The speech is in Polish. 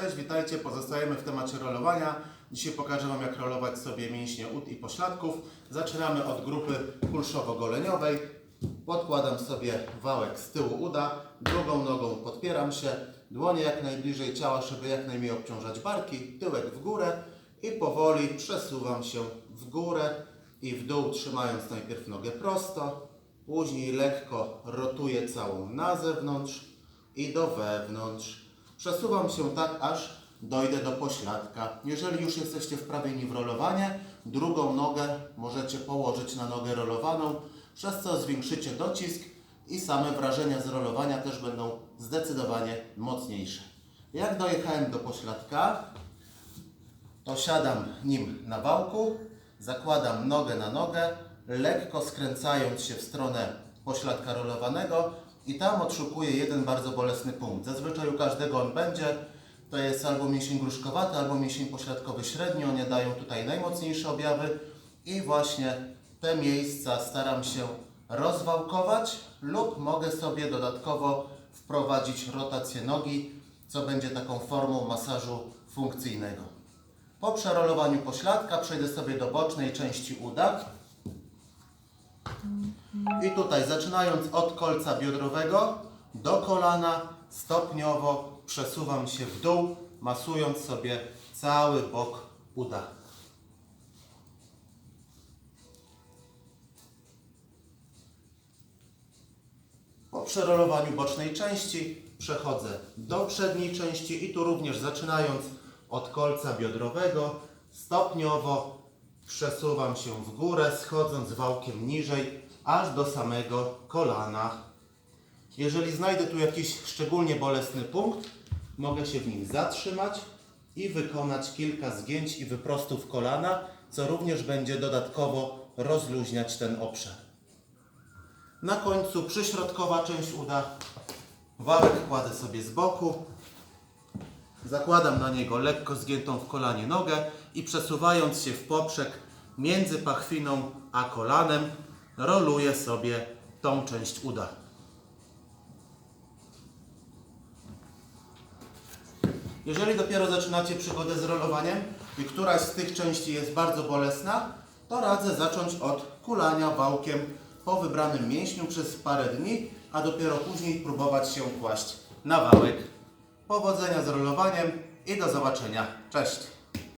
Cześć, witajcie. Pozostajemy w temacie rolowania. Dzisiaj pokażę Wam, jak rolować sobie mięśnie ud i pośladków. Zaczynamy od grupy kulszowo-goleniowej. Podkładam sobie wałek z tyłu uda, drugą nogą podpieram się, dłonie jak najbliżej ciała, żeby jak najmniej obciążać barki, tyłek w górę i powoli przesuwam się w górę i w dół, trzymając najpierw nogę prosto, później lekko rotuję całą na zewnątrz i do wewnątrz. Przesuwam się tak, aż dojdę do pośladka. Jeżeli już jesteście w rolowanie, drugą nogę możecie położyć na nogę rolowaną, przez co zwiększycie docisk i same wrażenia z rolowania też będą zdecydowanie mocniejsze. Jak dojechałem do pośladka, to siadam nim na wałku, zakładam nogę na nogę, lekko skręcając się w stronę pośladka rolowanego i tam odszukuję jeden bardzo bolesny punkt. Zazwyczaj u każdego on będzie, to jest albo mięsień gruszkowaty, albo mięsień pośladkowy średni, one dają tutaj najmocniejsze objawy i właśnie te miejsca staram się rozwałkować lub mogę sobie dodatkowo wprowadzić rotację nogi, co będzie taką formą masażu funkcyjnego. Po przerolowaniu pośladka przejdę sobie do bocznej części uda. I tutaj zaczynając od kolca biodrowego do kolana stopniowo przesuwam się w dół, masując sobie cały bok uda. Po przerolowaniu bocznej części przechodzę do przedniej części i tu również zaczynając od kolca biodrowego stopniowo przesuwam się w górę, schodząc wałkiem niżej, aż do samego kolana. Jeżeli znajdę tu jakiś szczególnie bolesny punkt, mogę się w nim zatrzymać i wykonać kilka zgięć i wyprostów kolana, co również będzie dodatkowo rozluźniać ten obszar. Na końcu przyśrodkowa część uda. Wałek kładę sobie z boku. Zakładam na niego lekko zgiętą w kolanie nogę i przesuwając się w poprzek między pachwiną a kolanem, roluję sobie tą część uda. Jeżeli dopiero zaczynacie przygodę z rolowaniem i któraś z tych części jest bardzo bolesna, to radzę zacząć od kulania wałkiem po wybranym mięśniu przez parę dni, a dopiero później próbować się kłaść na wałek. Powodzenia z rolowaniem i do zobaczenia. Cześć!